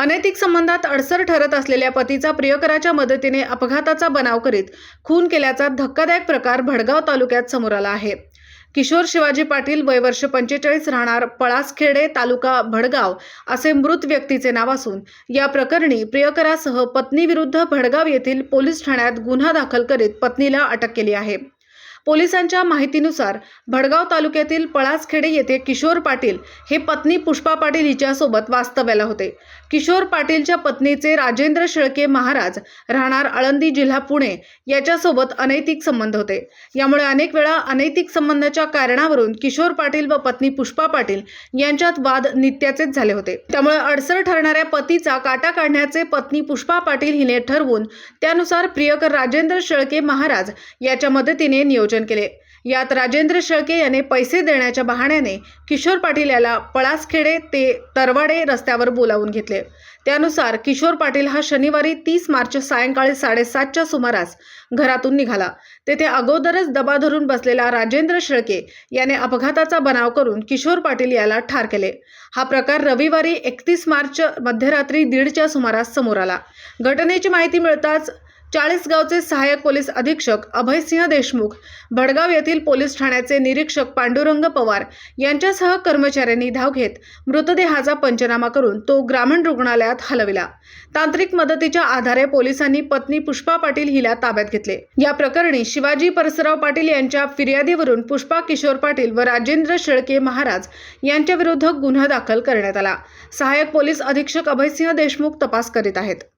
अनैतिक संबंधात अडसर ठरत असलेल्या पतीचा प्रियकराच्या मदतीने अपघाताचा बनाव करीत खून केल्याचा धक्कादायक प्रकार भडगाव तालुक्यात समोर आला आहे. किशोर शिवाजी पाटील वय वर्ष पंचेचाळीस राहणार पळासखेडे तालुका भडगाव असे मृत व्यक्तीचे नाव असून या प्रकरणी प्रियकरासह पत्नीविरुद्ध भडगाव येथील पोलीस ठाण्यात गुन्हा दाखल करीत पत्नीला अटक केली आहे. पोलिसांच्या माहितीनुसार भडगाव तालुक्यातील पळासखेडे येथे किशोर पाटील हे पत्नी पुष्पा पाटील हिच्यासोबत वास्तव्याला होते. किशोर पाटीलच्या पत्नीचे राजेंद्र शेळके महाराज राहणार आळंदी जिल्हा पुणे याच्यासोबत अनैतिक संबंध होते. यामुळे अनेक वेळा अनैतिक संबंधाच्या कारणावरून किशोर पाटील व पत्नी पुष्पा पाटील यांच्यात वाद नित्याचेच झाले होते. त्यामुळे अडसर ठरणाऱ्या पतीचा काटा काढण्याचे पत्नी पुष्पा पाटील हिने ठरवून त्यानुसार प्रियकर राजेंद्र शेळके महाराज याच्या मदतीने नियोजन केले. यात राजेंद्र शेळके याने पैसे देण्याच्या बहाण्याने किशोर पाटील याला पळासखेडे ते तरवाडे रस्त्यावर बोलावून घेतले. त्यानुसार किशोर पाटील हा शनिवारी तीस मार्च सायंकाळी साडेसातच्या सुमारास घरातून निघाला. तेथे अगोदरच दबा धरून बसलेला राजेंद्र शेळके याने अपघाताचा बनाव करून किशोर पाटील याला ठार केले. हा प्रकार रविवारी एकतीस मार्च मध्यरात्री दीडच्या सुमारास समोर आला. घटनेची माहिती मिळताच चाळीसगावचे सहाय्यक पोलीस अधीक्षक अभयसिंह देशमुख भडगाव येथील पोलीस ठाण्याचे निरीक्षक पांडुरंग पवार यांच्यासह कर्मचाऱ्यांनी धाव घेत मृतदेहाचा पंचनामा करून तो ग्रामीण रुग्णालयात हलविला. तांत्रिक मदतीच्या आधारे पोलिसांनी पत्नी पुष्पा पाटील हिला ताब्यात घेतले. या प्रकरणी शिवाजी परसराव पाटील यांच्या फिर्यादीवरून पुष्पा किशोर पाटील व राजेंद्र शेळके महाराज यांच्या विरुद्ध गुन्हा दाखल करण्यात आला. सहाय्यक पोलीस अधीक्षक अभयसिंह देशमुख तपास करीत आहेत.